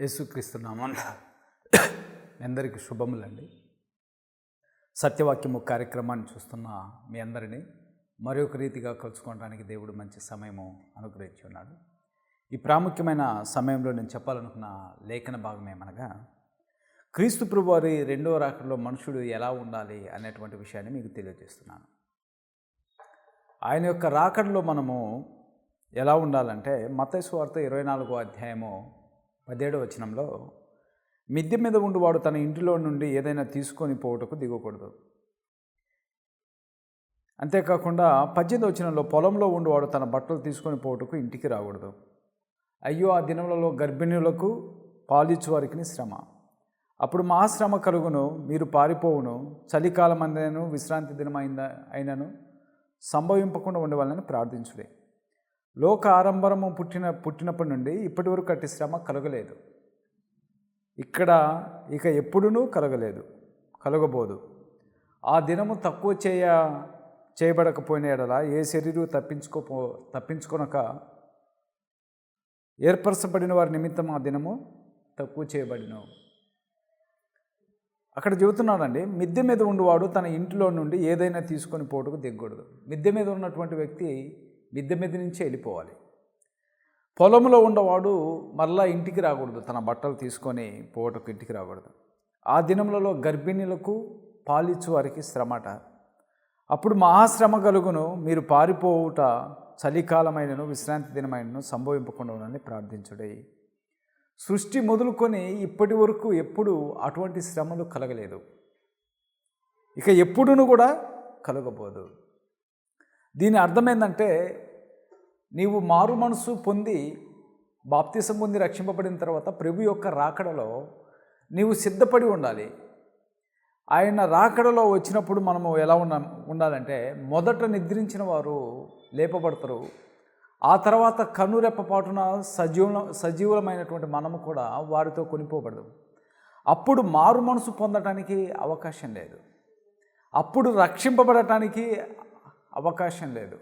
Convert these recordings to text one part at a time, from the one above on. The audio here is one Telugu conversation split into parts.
యేసుక్రీస్తున్నామన్న మీ అందరికీ శుభములండి. సత్యవాక్యము కార్యక్రమాన్ని చూస్తున్న మీ అందరినీ మరొక రీతిగా కలుసుకోవడానికి దేవుడు మంచి సమయము అనుగ్రహించి ఉన్నాడు. ఈ ప్రాముఖ్యమైన సమయంలో నేను చెప్పాలనుకున్న లేఖన భాగం ఏమనగా క్రీస్తు ప్రభువారి రెండవ రాకడలో మనుషుడు ఎలా ఉండాలి అనేటువంటి విషయాన్ని మీకు తెలియజేస్తున్నాను. ఆయన యొక్క రాకడలో మనము ఎలా ఉండాలంటే మతైసు ఇరవై నాలుగో అధ్యాయము పదిహేడవ వచనంలో మిద్దె మీద ఉండువాడు తన ఇంటిలో నుండి ఏదైనా తీసుకొని పోవుటకు దిగకూడదు. అంతేకాకుండా పద్దెనిమిది వచనంలో పొలంలో ఉండువాడు తన బట్టలు తీసుకొని పోవుటకు ఇంటికి రాకూడదు. అయ్యో ఆ దినములలో గర్భిణులకు పాలిచ్చువారికి శ్రమ. అప్పుడు మా శ్రమ కలుగును మీరు పారిపోవును చలికాలం అందైనను విశ్రాంతి దినం అయిన అయినను సంభవింపకుండా ఉండవాలని ప్రార్థించుడే. లోక ఆరంభరము పుట్టిన పుట్టినప్పటి నుండి ఇప్పటి వరకు అట్టి శ్రమ కలగలేదు. ఇక్కడ ఇక ఎప్పుడునూ కలగలేదు కలగబోదు. ఆ దినము తక్కువ చేయ చేయబడకపోయిన ఎడల ఏ శరీరం తప్పించుకోపో తప్పించుకొనక ఏర్పరచబడిన వారి నిమిత్తం ఆ దినము తక్కువ చేయబడిన అక్కడ చెబుతున్నాడండి మిద్దె మీద ఉండేవాడు తన ఇంటిలో నుండి ఏదైనా తీసుకొని పోటుకు దిగకూడదు. మిద్దె మీద ఉన్నటువంటి వ్యక్తి మిద్దె మీద నుంచి వెళ్ళిపోవాలి. పొలంలో ఉండవాడు మళ్ళా ఇంటికి రాకూడదు. తన బట్టలు తీసుకొని పోవటకు ఇంటికి రాకూడదు. ఆ దినములలో గర్భిణీలకు పాలిచ్చు వారికి శ్రమట. అప్పుడు మహాశ్రమ కలుగును. మీరు పారిపోవుట చలికాలమైనను విశ్రాంతి దినమైనను సంభవింపకుండా ఉండని ప్రార్థించుడే. సృష్టి మొదలుకొని ఇప్పటి వరకు ఎప్పుడు అటువంటి శ్రమలు కలగలేదు. ఇక ఎప్పుడును కూడా కలగబోదు. దీని అర్థం ఏంటంటే నీవు మారు మనసు పొంది బాప్తిసం పొంది రక్షింపబడిన తర్వాత ప్రభు యొక్క రాకడలో నీవు సిద్ధపడి ఉండాలి. ఆయన రాకడలో వచ్చినప్పుడు మనము ఎలా ఉన్న ఉండాలంటే మొదట నిద్రించిన వారు లేపబడతారు. ఆ తర్వాత కనురెప్పపాటున సజీవ సజీవులమైనటువంటి మనము కూడా వారితో కొనిపోబడదు. అప్పుడు మారు మనసు పొందటానికి అవకాశం లేదు. అప్పుడు రక్షింపబడటానికి అవకాశం లేదు.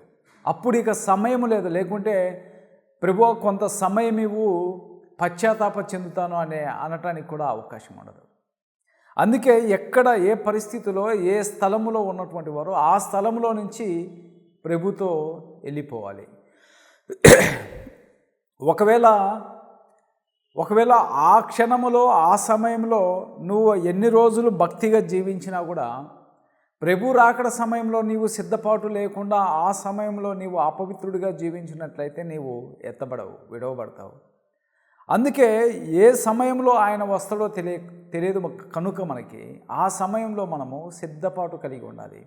అప్పుడు ఇక సమయం లేదు. లేకుంటే ప్రభు కొంత సమయం ఇవ్వు పశ్చాత్తాప చెందుతాను అనే అనటానికి కూడా అవకాశం ఉండదు. అందుకే ఎక్కడ ఏ పరిస్థితిలో ఏ స్థలములో ఉన్నటువంటి వారు ఆ స్థలంలో నుంచి ప్రభుతో వెళ్ళిపోవాలి. ఒకవేళ ఒకవేళ ఆ క్షణములో ఆ సమయంలో నువ్వు ఎన్ని రోజులు భక్తిగా జీవించినా కూడా ప్రభు రాకడ సమయంలో నీవు సిద్ధపాటు లేకుండా ఆ సమయంలో నీవు అపవిత్రుడిగా జీవించినట్లయితే నీవు ఎత్తబడవు విడవబడతావు. అందుకే ఏ సమయంలో ఆయన వస్తాడో తెలియ తెలియదు కనుక మనకి ఆ సమయంలో మనము సిద్ధపాటు కలిగి ఉండాలి.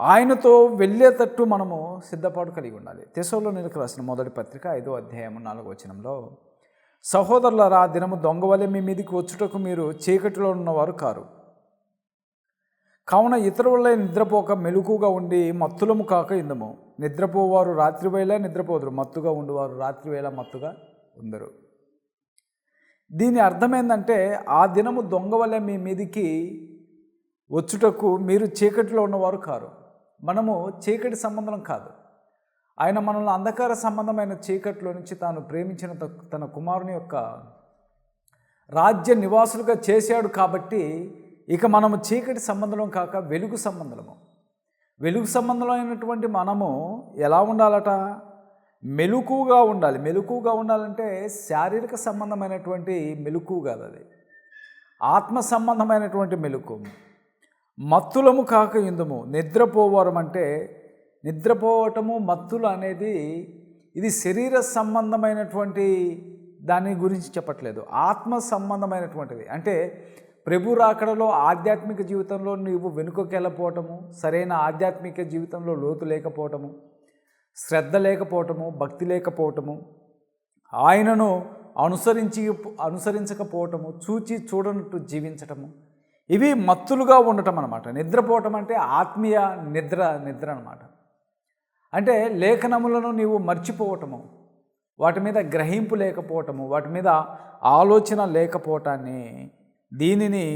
ఆయనతో వెళ్ళేటట్టు మనము సిద్ధపాటు కలిగి ఉండాలి. తెసోలో నిలకు రాసిన మొదటి పత్రిక ఐదో అధ్యాయం నాలుగో వచనంలో సహోదరులరా ఆ దినము దొంగవలే మీ మీదికి వచ్చుటకు మీరు చీకటిలో ఉన్నవారు కారు. కావున ఇతరులే నిద్రపోక మెలుకుగా ఉండి మత్తులము కాక ఇందము. నిద్రపోవారు రాత్రివేళ నిద్రపోదురు మత్తుగా ఉండువారు రాత్రివేళ మత్తుగా ఉందరు. దీని అర్థం ఏంటంటే ఆ దినము దొంగ వలె మీ మీదికి వచ్చుటకు మీరు చీకటిలో ఉన్నవారు కారు. మనము చీకటి సంబంధం కాదు. ఆయన మనల్ని అంధకార సంబంధమైన చీకట్లో నుంచి తాను ప్రేమించిన తన కుమారుని యొక్క రాజ్య నివాసులుగా చేశాడు కాబట్టి ఇక మనము చీకటి సంబంధం కాక వెలుగు సంబంధము వెలుగు సంబంధమైనటువంటి మనము ఎలా ఉండాలట? మెలుకుగా ఉండాలి. మెలుకుగా ఉండాలంటే శారీరక సంబంధమైనటువంటి మెలుకు కాదు అది. ఆత్మ సంబంధమైనటువంటి మెలుకు. మత్తులము కాక ఇందుము. నిద్రపోవరం అంటే నిద్రపోవటము మత్తులు అనేది ఇది శరీర సంబంధమైనటువంటి దాని గురించి చెప్పట్లేదు. ఆత్మ సంబంధమైనటువంటిది. అంటే ప్రభు రాకడలో ఆధ్యాత్మిక జీవితంలో నీవు వెనుకకెళ్ళపోవటము సరైన ఆధ్యాత్మిక జీవితంలో లోతు లేకపోవటము శ్రద్ధ లేకపోవటము భక్తి లేకపోవటము ఆయనను అనుసరించి అనుసరించకపోవటము చూచి చూడనట్టు జీవించటము ఇవి మత్తులుగా ఉండటం అనమాట నిద్రపోవటం అంటే ఆత్మీయ నిద్ర నిద్ర అనమాట అంటే లేఖనములను నీవు మర్చిపోవటము వాటి మీద గ్రహింపు లేకపోవటము వాటి మీద ఆలోచన లేకపోవటాన్ని దీనిని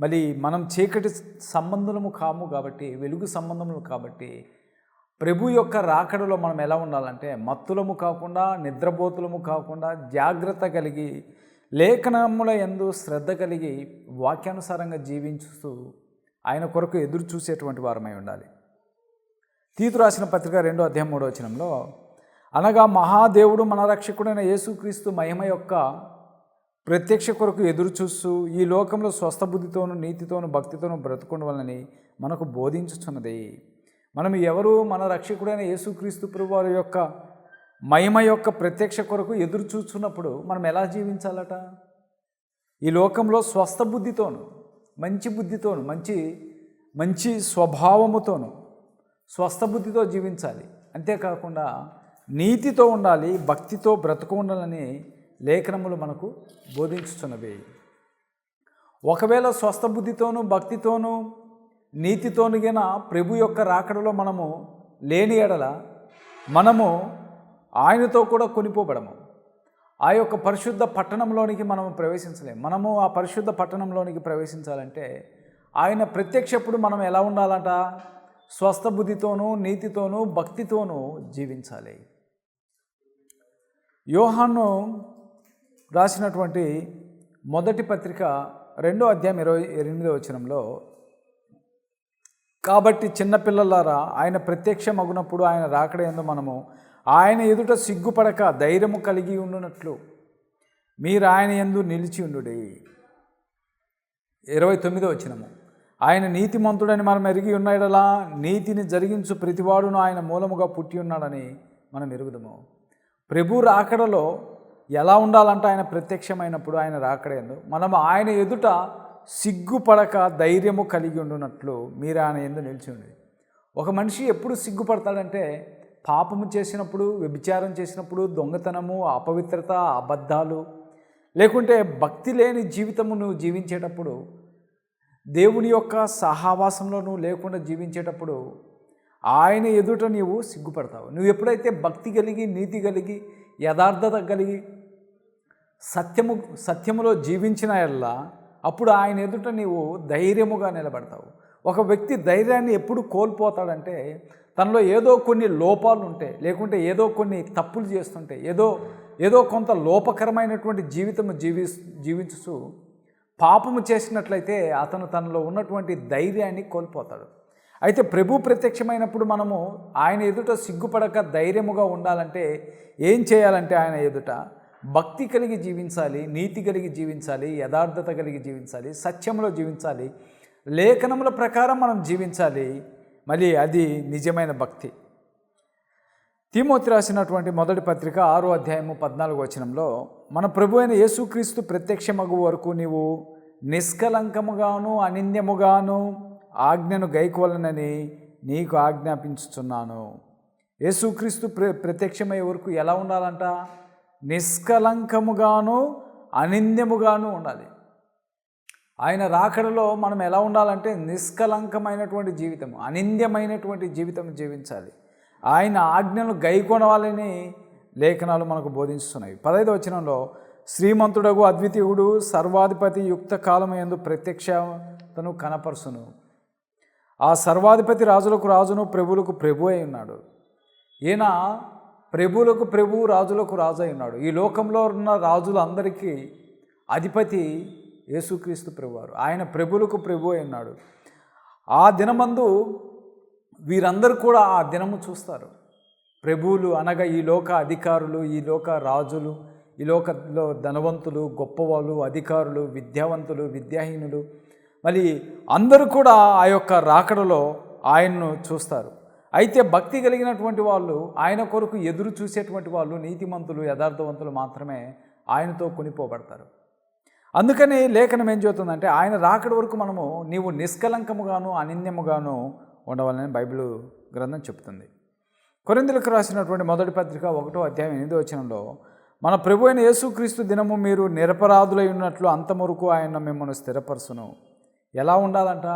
మరి మనం చీకటి సంబంధము కాము కాబట్టి వెలుగు సంబంధములు కాబట్టి ప్రభు యొక్క రాకడలో మనం ఎలా ఉండాలంటే మత్తులము కాకుండా నిద్రపోతులము కాకుండా జాగ్రత్త కలిగి లేఖనముల ఎందు శ్రద్ధ కలిగి వాక్యానుసారంగా జీవించుతూ ఆయన కొరకు ఎదురు చూసేటువంటి వారమై ఉండాలి. తీతు రాసిన పత్రిక రెండో అధ్యాయం మూడో వచనంలో అనగా మహాదేవుడు మన రక్షకుడైన యేసుక్రీస్తు మహిమ యొక్క ప్రత్యక్ష కొరకు ఎదురు చూస్తూ ఈ లోకంలో స్వస్థ బుద్ధితోను నీతితోను భక్తితోను బ్రతుకుండవలని మనకు బోధించుచున్నది. మనం ఎవరు మన రక్షకుడైన యేసుక్రీస్తు ప్రభు వారి యొక్క మహిమ యొక్క ప్రత్యక్ష కొరకు ఎదురు చూస్తున్నప్పుడు మనం ఎలా జీవించాలట? ఈ లోకంలో స్వస్థ బుద్ధితోను మంచి బుద్ధితోను మంచి మంచి స్వభావముతోను స్వస్థ బుద్ధితో జీవించాలి. అంతేకాకుండా నీతితో ఉండాలి భక్తితో బ్రతుకు ఉండాలని లేఖనములు మనకు బోధించుతున్నవి ఒకవేళ స్వస్థ బుద్ధితోనూ భక్తితోనూ నీతితోనుగిన ప్రభు యొక్క రాకడలో మనము లేని ఎడల మనము ఆయనతో కూడా కొనిపోబడము. ఆ యొక్క పరిశుద్ధ పట్టణంలోనికి మనము ప్రవేశించలేము మనము ఆ పరిశుద్ధ పట్టణంలోనికి ప్రవేశించాలంటే ఆయన ప్రత్యక్షప్పుడు మనం ఎలా ఉండాలంట? స్వస్థ బుద్ధితోనూ నీతితోనూ భక్తితోనూ జీవించాలి. యోహాను రాసినటువంటి మొదటి పత్రిక రెండో అధ్యాయం ఇరవై ఎనిమిదో వచనంలో కాబట్టి చిన్నపిల్లలారా ఆయన ప్రత్యక్షమగునప్పుడు ఆయన రాకడ మనము ఆయన ఎదుట సిగ్గుపడక ధైర్యము కలిగి ఉండునట్లు. మీరు ఆయన ఎందు నిలిచి ఉండుడి. ఇరవై తొమ్మిదో వచ్చినము ఆయన నీతిమంతుడని మనం ఎరిగి ఉన్నాడలా నీతిని జరిగించు ప్రతివాడును ఆయన మూలముగా పుట్టి ఉన్నాడని మనం ఎరుగుదము. ప్రభు రాకడలో ఎలా ఉండాలంటే ఆయన ప్రత్యక్షమైనప్పుడు ఆయన రాకడేందు మనం ఆయన ఎదుట సిగ్గుపడక ధైర్యము కలిగి ఉండునట్లు మీరు ఆయన ఎందు నిలిచి ఒక మనిషి ఎప్పుడు సిగ్గుపడతాడంటే పాపము చేసినప్పుడు వ్యభిచారం చేసినప్పుడు దొంగతనము అపవిత్రత అబద్ధాలు లేకుంటే భక్తి లేని జీవితము నువ్వు జీవించేటప్పుడు దేవుని యొక్క సహావాసంలో నువ్వు లేకుండా జీవించేటప్పుడు ఆయన ఎదుట నీవు సిగ్గుపడతావు. నువ్వు ఎప్పుడైతే భక్తి కలిగి నీతి కలిగి యథార్థత కలిగి సత్యము సత్యములో జీవించిన ఎల్లా అప్పుడు ఆయన ఎదుట నీవు ధైర్యముగా నిలబడతావు. ఒక వ్యక్తి ధైర్యాన్ని ఎప్పుడు కోల్పోతాడంటే తనలో ఏదో కొన్ని లోపాలు ఉంటాయి లేకుంటే ఏదో కొన్ని తప్పులు చేస్తుంటే ఏదో ఏదో కొంత లోపకరమైనటువంటి జీవితము జీవి జీవించు పాపము చేసినట్లయితే అతను తనలో ఉన్నటువంటి ధైర్యాన్ని కోల్పోతాడు. అయితే ప్రభు ప్రత్యక్షమైనప్పుడు మనము ఆయన ఎదుట సిగ్గుపడక ధైర్యముగా ఉండాలంటే ఏం చేయాలంటే ఆయన ఎదుట భక్తి కలిగి జీవించాలి నీతి కలిగి జీవించాలి యథార్థత కలిగి జీవించాలి సత్యంలో జీవించాలి లేఖనముల ప్రకారం మనం జీవించాలి. మళ్ళీ అది నిజమైన భక్తి. తిమోతి రాసినటువంటి మొదటి పత్రిక ఆరో అధ్యాయము పద్నాలుగు వచనంలో మన ప్రభు అయిన యేసుక్రీస్తు ప్రత్యక్షమగు వరకు నీవు నిష్కలంకముగాను అనింద్యముగాను ఆజ్ఞను గైకోలనని నీకు ఆజ్ఞాపించుచున్నాను. యేసుక్రీస్తు ప్ర ప్రత్యక్షమయ్యే వరకు ఎలా ఉండాలంట? నిష్కలంకముగాను అనింద్యముగాను ఉండాలి. ఆయన రాకడలో మనం ఎలా ఉండాలంటే నిష్కలంకమైనటువంటి జీవితం అనింద్యమైనటువంటి జీవితం జీవించాలి. ఆయన ఆజ్ఞలు గైకొనవాలని లేఖనాలు మనకు బోధిస్తున్నాయి పదైదు వచనంలో శ్రీమంతుడగు అద్వితీయుడు సర్వాధిపతి యుక్త కాలం ఎందు ప్రత్యక్షతను కనపరుసును. ఆ సర్వాధిపతి రాజులకు రాజును ప్రభువులకు ప్రభు అయి ఉన్నాడు. ఈయన ప్రభువులకు ప్రభువు రాజులకు రాజు అయి ఉన్నాడు. ఈ లోకంలో ఉన్న రాజులందరికీ అధిపతి యేసుక్రీస్తు ప్రభువారు. ఆయన ప్రభులకు ప్రభు అయినాడు ఆ దినమందు వీరందరూ కూడా ఆ దినము చూస్తారు. ప్రభువులు అనగా ఈ లోక అధికారులు ఈ లోక రాజులు ఈ లోకంలో ధనవంతులు గొప్పవాళ్ళు అధికారులు విద్యావంతులు విద్యాహీనులు. మరి అందరూ కూడా ఆ యొక్క రాకడలో ఆయన్ను చూస్తారు. అయితే భక్తి కలిగినటువంటి వాళ్ళు ఆయన కొరకు ఎదురు చూసేటువంటి వాళ్ళు నీతిమంతులు యథార్థవంతులు మాత్రమే ఆయనతో కొనిపోబడతారు. అందుకని లేఖనం ఏం చెబుతుందంటే ఆయన రాకడి వరకు మనము నీవు నిష్కలంకముగాను అనింద్యముగాను ఉండవాలని బైబిల్ గ్రంథం చెప్తుంది కొరిందులకు రాసినటువంటి మొదటి పత్రిక ఒకటో అధ్యాయం ఎనిమిదో వచనంలో మన ప్రభు అయిన యేసుక్రీస్తు దినము మీరు నిరపరాధులై ఉన్నట్లు అంతవరకు ఆయన మిమ్మల్ని స్థిరపరచును. ఎలా ఉండాలంట?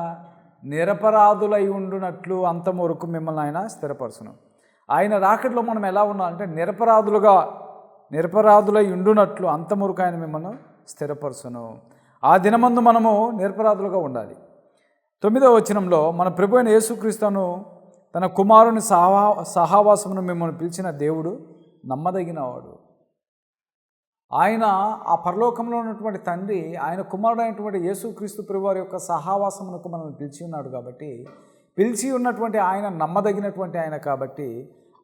నిరపరాధులై ఉండునట్లు అంతవరకు మిమ్మల్ని ఆయన స్థిరపరచును. ఆయన రాకట్లో మనం ఎలా ఉండాలంటే నిరపరాధులుగా నిరపరాధులై ఉండునట్లు అంతవరకు ఆయన మిమ్మల్ని స్థిరపరచును. ఆ దినమందు మనము నిరపరాధులుగా ఉండాలి. తొమ్మిదవ వచనంలో మన ప్రభు అయిన యేసుక్రీస్తును తన కుమారుని సహా సహావాసమును మిమ్మల్ని పిలిచిన దేవుడు నమ్మదగినవాడు. ఆయన ఆ పరలోకంలో ఉన్నటువంటి తండ్రి ఆయన కుమారుడైనటువంటి యేసుక్రీస్తు ప్రభువారి యొక్క సహావాసమునకు మనల్ని పిలిచి ఉన్నాడు కాబట్టి పిలిచి ఉన్నటువంటి ఆయన నమ్మదగినటువంటి ఆయన కాబట్టి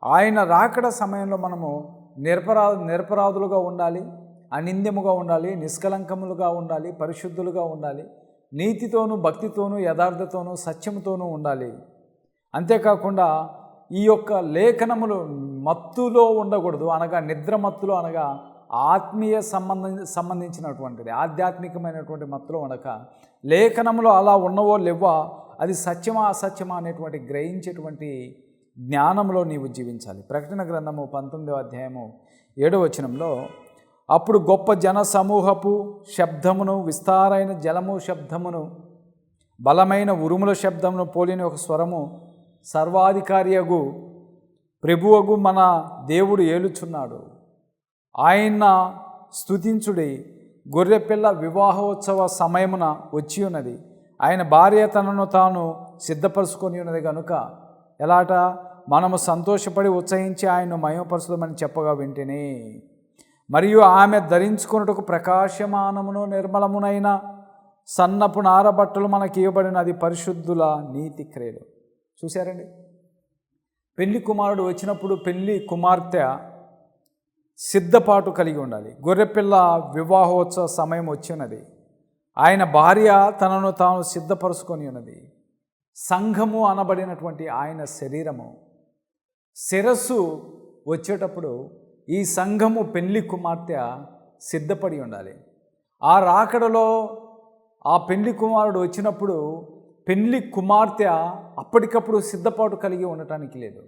ఆయన రాకడ సమయంలో మనము నిరపరా నిరపరాధులుగా ఉండాలి అనింద్యముగా ఉండాలి నిష్కలంకములుగా ఉండాలి పరిశుద్ధులుగా ఉండాలి నీతితోనూ భక్తితోనూ యథార్థతోనూ సత్యముతోనూ ఉండాలి. అంతేకాకుండా ఈ యొక్క లేఖనములు మత్తులో ఉండకూడదు అనగా నిద్ర మత్తులో అనగా ఆత్మీయ సంబంధం సంబంధించినటువంటిది ఆధ్యాత్మికమైనటువంటి మత్తులో ఉండక లేఖనములో అలా ఉన్నవో లేవో అది సత్యమా అసత్యమా అనేటువంటి గ్రహించేటువంటి జ్ఞానంలో నీవు జీవించాలి. ప్రకటన గ్రంథము పంతొమ్మిదవ అధ్యాయము ఏడవ వచనంలో అప్పుడు గొప్ప జన సమూహపు శబ్దమును విస్తారైన జలము శబ్దమును బలమైన ఉరుముల శబ్దమును పోలిన ఒక స్వరము సర్వాధికారియగు ప్రభువగు మన దేవుడు ఏలుచున్నాడు. ఆయన స్తుతించుడి గొర్రెపిల్ల వివాహోత్సవ సమయమున వచ్చి ఉన్నది ఆయన భార్య తనను తాను సిద్ధపరుచుకొని ఉన్నది కనుక ఎలాట? మనము సంతోషపడి ఉత్సహించి ఆయన్ను మయమపరచుదామని చెప్పగా వింటేనే. మరియు ఆమె ధరించుకున్నటకు ప్రకాశమానమును నిర్మలమునైన సన్నపు నారబట్టలు మనకి ఇవ్వబడిన అది పరిశుద్ధుల నీతి క్రియలు. చూశారండి? పెళ్ళి కుమారుడు వచ్చినప్పుడు పెళ్ళి కుమార్తె సిద్ధపాటు కలిగి ఉండాలి. గొర్రెపిల్ల వివాహోత్సవ సమయం వచ్చినది. ఆయన భార్య తనను తాను సిద్ధపరుచుకొని ఉన్నది. సంఘము అనబడినటువంటి ఆయన శరీరము. శిరస్సు వచ్చేటప్పుడు ఈ సంఘము పెళ్ళి కుమార్తె సిద్ధపడి ఉండాలి. ఆ రాకడలో ఆ పెళ్ళి కుమారుడు వచ్చినప్పుడు పెళ్ళి కుమార్తె అప్పటికప్పుడు సిద్ధపాటు కలిగి ఉండటానికి లేదు.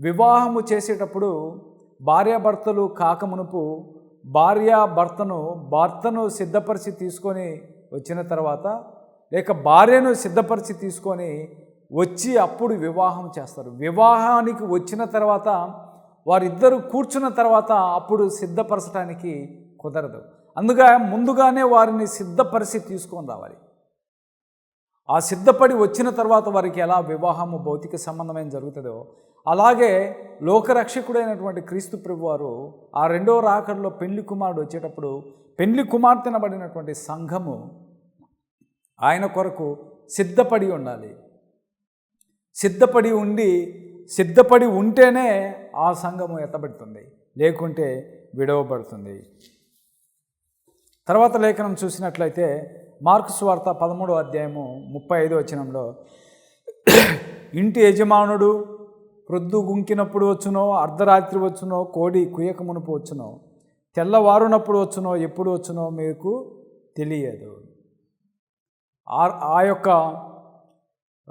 వివాహము చేసేటప్పుడు భార్యాభర్తలు కాకమునుపు భార్యాభర్తను భర్తను భర్తను సిద్ధపరిచి తీసుకొని వచ్చిన తర్వాత లేక భార్యను సిద్ధపరిచి తీసుకొని వచ్చి అప్పుడు వివాహం చేస్తారు. వివాహానికి వచ్చిన తర్వాత వారిద్దరూ కూర్చున్న తర్వాత అప్పుడు సిద్ధపరచడానికి కుదరదు. అందుగా ముందుగానే వారిని సిద్ధపరిచి తీసుకొని రావాలి. ఆ సిద్ధపడి వచ్చిన తర్వాత వారికి ఎలా వివాహము భౌతిక సంబంధమైన జరుగుతుందో అలాగే లోకరక్షకుడైనటువంటి క్రీస్తు ప్రభు వారు ఆ రెండో రాకడలో పెళ్ళి కుమారుడు వచ్చేటప్పుడు పెళ్ళి కుమార్తెనబడినటువంటి సంఘము ఆయన కొరకు సిద్ధపడి ఉండాలి. సిద్ధపడి ఉండి సిద్ధపడి ఉంటేనే ఆ సంఘము ఎత్తబడుతుంది లేకుంటే విడవబడుతుంది. తర్వాత లేఖనం చూసినట్లయితే మార్కు స్వార్త పదమూడో అధ్యాయము ముప్పై ఐదో వచనంలో ఇంటి యజమానుడు ప్రొద్దు గుంకినప్పుడు వచ్చునో అర్ధరాత్రి వచ్చునో కోడి కుయ్యక మునుపు వచ్చునో తెల్లవారునప్పుడు వచ్చునో ఎప్పుడు వచ్చునో మీకు తెలియదు. ఆ ఆ యొక్క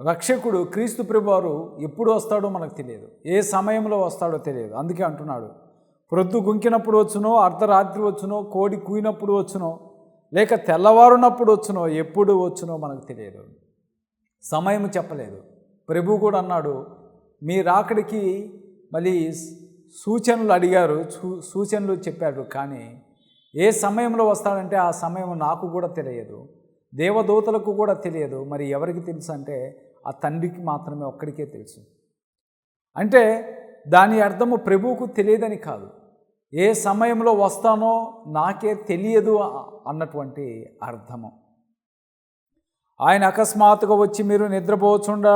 రక్షకుడు క్రీస్తు ప్రభువారు ఎప్పుడు వస్తాడో మనకు తెలియదు. ఏ సమయంలో వస్తాడో తెలియదు. అందుకే అంటున్నాడు. ప్రొద్దు గుంకినప్పుడు వచ్చునో అర్ధరాత్రి వచ్చునో కోడి కూయినప్పుడు వచ్చునో లేక తెల్లవారునప్పుడు వచ్చునో ఎప్పుడు వచ్చునో మనకు తెలియదు. సమయం చెప్పలేదు. ప్రభు కూడా అన్నాడు మీ రాకడికి మళ్ళీ సూచనలు అడిగారు సూచనలు చెప్పాడు కానీ ఏ సమయంలో వస్తాడంటే ఆ సమయం నాకు కూడా తెలియదు. దేవదూతలకు కూడా తెలియదు. మరి ఎవరికి తెలుసు అంటే ఆ తండ్రికి మాత్రమే ఒక్కడికే తెలుసు. అంటే దాని అర్థము ప్రభువుకు తెలియదని కాదు. ఏ సమయంలో వస్తానో నాకే తెలియదు అన్నటువంటి అర్థము. ఆయన అకస్మాత్తుగా వచ్చి మీరు నిద్రపోవచ్చుండా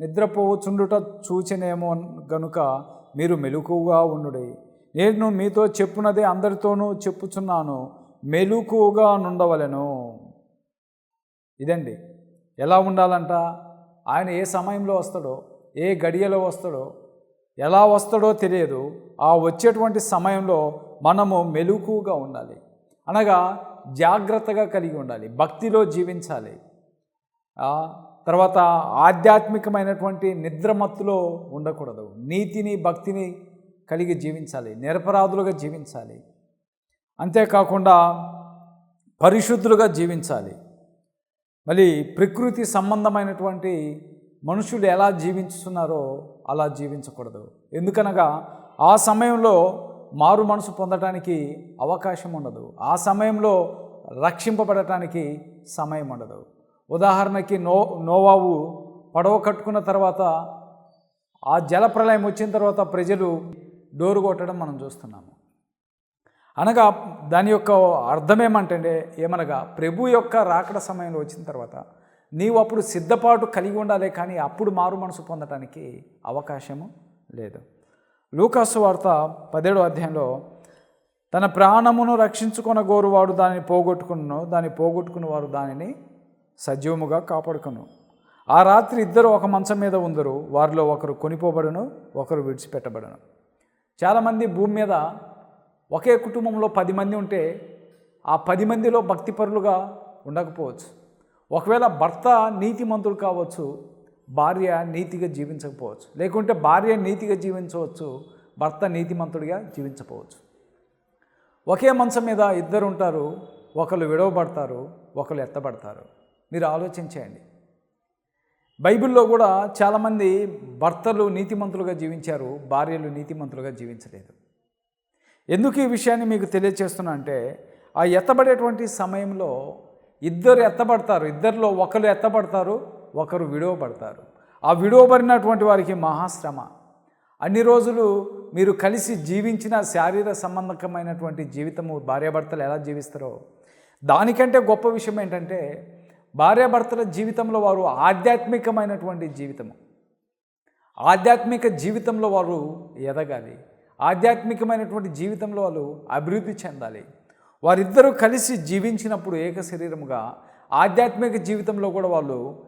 నిద్రపోచుండుట చూచనేమో గనుక మీరు మెలుకుగా ఉండుడి. నేను మీతో చెప్పునదే అందరితోనూ చెప్పుచున్నాను మెలుకుగా నుండవలను. ఇదండి. ఎలా ఉండాలంట? ఆయన ఏ సమయంలో వస్తాడో ఏ గడియలో వస్తాడో ఎలా వస్తాడో తెలియదు. ఆ వచ్చేటువంటి సమయంలో మనము మెలుకుగా ఉండాలి. అనగా జాగ్రత్తగా కలిగి ఉండాలి. భక్తిలో జీవించాలి. తర్వాత ఆధ్యాత్మికమైనటువంటి నిద్రమత్తులో ఉండకూడదు. నీతిని భక్తిని కలిగి జీవించాలి. నిరపరాధులుగా జీవించాలి. అంతేకాకుండా పరిశుద్ధులుగా జీవించాలి. మళ్ళీ ప్రకృతి సంబంధమైనటువంటి మనుషులు ఎలా జీవించుతున్నారో అలా జీవించకూడదు. ఎందుకనగా ఆ సమయంలో మారు మనసు పొందటానికి అవకాశం ఉండదు. ఆ సమయంలో రక్షింపబడటానికి సమయం ఉండదు. ఉదాహరణకి నో నోవావు పడవ కట్టుకున్న తర్వాత ఆ జలప్రలయం వచ్చిన తర్వాత ప్రజలు డోరు కొట్టడం మనం చూస్తున్నాము. అనగా దాని యొక్క అర్థం ఏమంటే ఏమనగా ప్రభు యొక్క రాకడ సమయంలో వచ్చిన తర్వాత నీవు అప్పుడు సిద్ధపాటు కలిగి ఉండాలి కానీ అప్పుడు మారు మనసు పొందటానికి అవకాశము లేదు. లూకాసు వార్త పదేడో అధ్యాయంలో తన ప్రాణమును రక్షించుకున్న గోరువాడు దానిని పోగొట్టుకును దాన్ని పోగొట్టుకున్న వారు దానిని సజీవముగా కాపాడుకును. ఆ రాత్రి ఇద్దరు ఒక మంచం మీద ఉందరు. వారిలో ఒకరు కొనిపోబడను ఒకరు విడిచిపెట్టబడను. చాలామంది భూమి మీద ఒకే కుటుంబంలో పది మంది ఉంటే ఆ పది మందిలో భక్తిపరులుగా ఉండకపోవచ్చు. ఒకవేళ భర్త నీతిమంతుడు కావచ్చు భార్య నీతిగా జీవించకపోవచ్చు. లేకుంటే భార్య నీతిగా జీవించవచ్చు భర్త నీతిమంతుడిగా జీవించకపోవచ్చు. ఒకే మంచం మీద ఇద్దరు ఉంటారు ఒకరు విడవబడతారు ఒకరు ఎత్తబడతారు. మీరు ఆలోచించేయండి. బైబిల్లో కూడా చాలామంది భర్తలు నీతిమంతులుగా జీవించారు భార్యలు నీతిమంతులుగా జీవించలేదు. ఎందుకు ఈ విషయాన్ని మీకు తెలియచేస్తున్నా అంటే ఆ ఎత్తబడేటువంటి సమయంలో ఇద్దరు ఎత్తబడతారు. ఇద్దరిలో ఒకరు ఎత్తబడతారు ఒకరు విడవబడతారు. ఆ విడవబడినటువంటి వారికి మహాశ్రమ. అన్ని రోజులు మీరు కలిసి జీవించిన శారీర సంబంధకమైనటువంటి జీవితము భార్యాభర్తలు ఎలా జీవిస్తారో దానికంటే గొప్ప విషయం ఏంటంటే భార్యాభర్తల జీవితంలో వారు ఆధ్యాత్మికమైనటువంటి జీవితము. ఆధ్యాత్మిక జీవితంలో వారు ఎదగాలి. ఆధ్యాత్మికమైనటువంటి జీవితంలో వాళ్ళు అభివృద్ధి చెందాలి. వారిద్దరూ కలిసి జీవించినప్పుడు ఏక శరీరముగా ఆధ్యాత్మిక జీవితంలో కూడా వాళ్ళు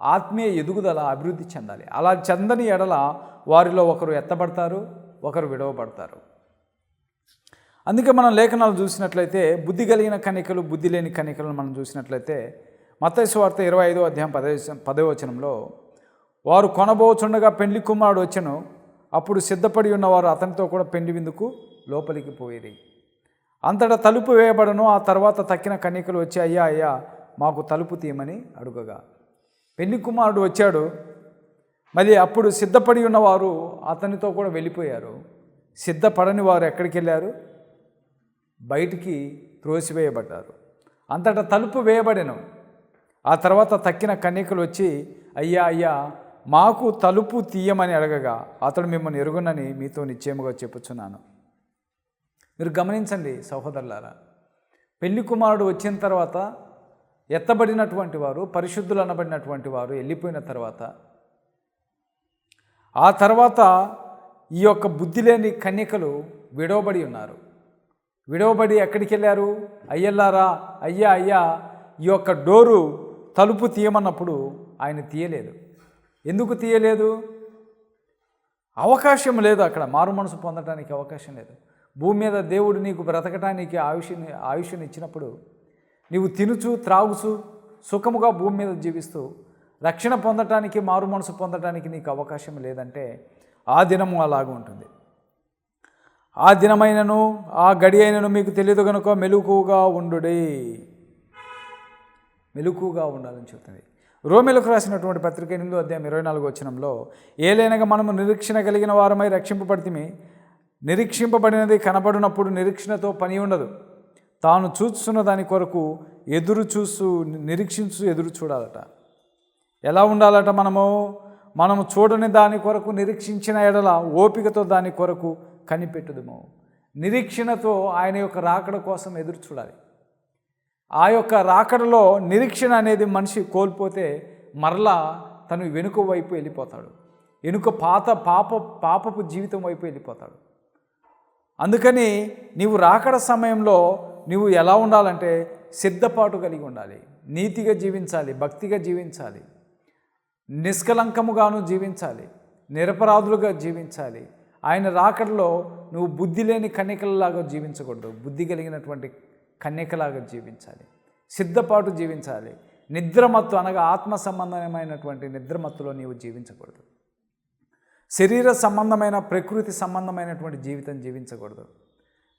ఆత్మీయ ఎదుగుదల అభివృద్ధి చెందాలి. అలా చెందని ఎడల వారిలో ఒకరు ఎత్తబడతారు ఒకరు విడవబడతారు. అందుకే మనం లేఖనాలు చూసినట్లయితే బుద్ధి కలిగిన కణికలు బుద్ధి లేని కణికలను మనం చూసినట్లయితే మత్స్సు వార్త ఇరవై ఐదో అధ్యాయం పదే పదవచనంలో వారు కొనబోచుండగా పెండ్లి కుమారుడు వచ్చెను. అప్పుడు సిద్ధపడి ఉన్నవారు అతనితో కూడా పెండి విందుకు లోపలికి పోయేది అంతటా తలుపు వేయబడను. ఆ తర్వాత తక్కిన కన్యకలు వచ్చి అయ్యా అయ్యా మాకు తలుపు తీయమని అడుగగా. పెళ్ళి కుమారుడు వచ్చాడు. మరి అప్పుడు సిద్ధపడి ఉన్నవారు అతనితో కూడా వెళ్ళిపోయారు. సిద్ధపడని వారు ఎక్కడికి వెళ్ళారు బయటికి త్రోసివేయబడ్డారు. అంతటా తలుపు వేయబడెను. ఆ తర్వాత తక్కిన కన్యకలు వచ్చి అయ్యా అయ్యా మాకు తలుపు తీయమని అడగగా అతడు మిమ్మల్ని ఎరుగునని మీతో నిశ్చయముగా చెప్పుచున్నాను. మీరు గమనించండి సహోదరులారా. పెళ్ళి కుమారుడు వచ్చిన తర్వాత ఎత్తబడినటువంటి వారు పరిశుద్ధులు అనబడినటువంటి వారు వెళ్ళిపోయిన తర్వాత ఆ తర్వాత ఈ యొక్క బుద్ధి లేని కన్యకలు విడవబడి ఉన్నారు. విడవబడి ఎక్కడికి వెళ్ళారు అయ్యల్లారా అయ్యా అయ్యా ఈ యొక్క డోరు తలుపు తీయమన్నప్పుడు ఆయన తీయలేదు. ఎందుకు తీయలేదు? అవకాశం లేదు అక్కడ. మారు మనసు పొందడానికి అవకాశం లేదు. భూమి మీద దేవుడు నీకు బ్రతకటానికి ఆయుష్ని ఆయుష్ని ఇచ్చినప్పుడు నీవు తినుచు త్రాగుచు సుఖముగా భూమి మీద జీవిస్తూ రక్షణ పొందటానికి మారు మనసు పొందటానికి నీకు అవకాశం లేదంటే ఆ దినము అలాగ ఉంటుంది. ఆ దినమైనను ఆ గడి అయినను మీకు తెలియదు కనుక మెలుకుగా ఉండుడే. మెలుకుగా ఉండాలని చెబుతుంది. రోమిలకు రాసినటువంటి పత్రిక ఎనిమిదో అధ్యాయం ఇరవై నాలుగు వచ్చినంలో ఏలైనగా మనము నిరీక్షణ కలిగిన వారమై రక్షింపబడితే నిరీక్షింపబడినది కనబడినప్పుడు నిరీక్షణతో పని ఉండదు. తాను చూస్తున్న దాని కొరకు ఎదురు చూస్తూ నిరీక్షించు ఎదురు చూడాలట. ఎలా ఉండాలట మనము? మనము చూడని దాని కొరకు నిరీక్షించిన ఎడల ఓపికతో దాని కొరకు కనిపెట్టదుము. నిరీక్షణతో ఆయన యొక్క రాకడ కోసం ఎదురు చూడాలి. ఆ యొక్క రాకడలో నిరీక్షణ అనేది మనిషి కోల్పోతే మరలా తను వెనుక వైపు వెళ్ళిపోతాడు. వెనుక పాత పాప పాపపు జీవితం వైపు వెళ్ళిపోతాడు. అందుకని నీవు రాకడ సమయంలో నువ్వు ఎలా ఉండాలంటే సిద్ధపాటు కలిగి ఉండాలి. నీతిగా జీవించాలి భక్తిగా జీవించాలి. నిష్కలంకముగాను జీవించాలి. నిరపరాధులుగా జీవించాలి. ఆయన రాకడలో నువ్వు బుద్ధి లేని కన్యకలలాగా జీవించకూడదు. బుద్ధి కలిగినటువంటి కన్యకలాగా జీవించాలి. సిద్ధపాటు జీవించాలి. నిద్రమత్తు అనగా ఆత్మ సంబంధమైనటువంటి నిద్రమత్తులో నీవు జీవించకూడదు. శరీర సంబంధమైన ప్రకృతి సంబంధమైనటువంటి జీవితం జీవించకూడదు.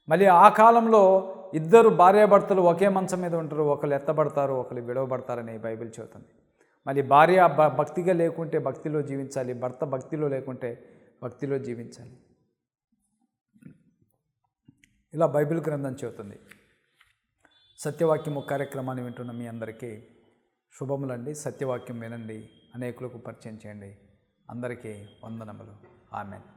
మళ్ళీ ఆ కాలంలో ఇద్దరు భార్యాభర్తలు ఒకే మంచం మీద ఉంటారు. ఒకరు ఎత్తబడతారు ఒకరు విడవబడతారని బైబిల్ చెబుతుంది. మళ్ళీ భార్య భ- భక్తిగా లేకుంటే భక్తిలో జీవించాలి. భర్త భక్తిలో లేకుంటే భక్తిలో జీవించాలి. ఇలా బైబిల్ గ్రంథం చెబుతుంది. సత్యవాక్యము కార్యక్రమాన్ని వింటున్న మీ అందరికీ శుభములండి. సత్యవాక్యం వినండి. అనేకులకు పరిచయం చేయండి. అందరికీ వందనములు. ఆమెను.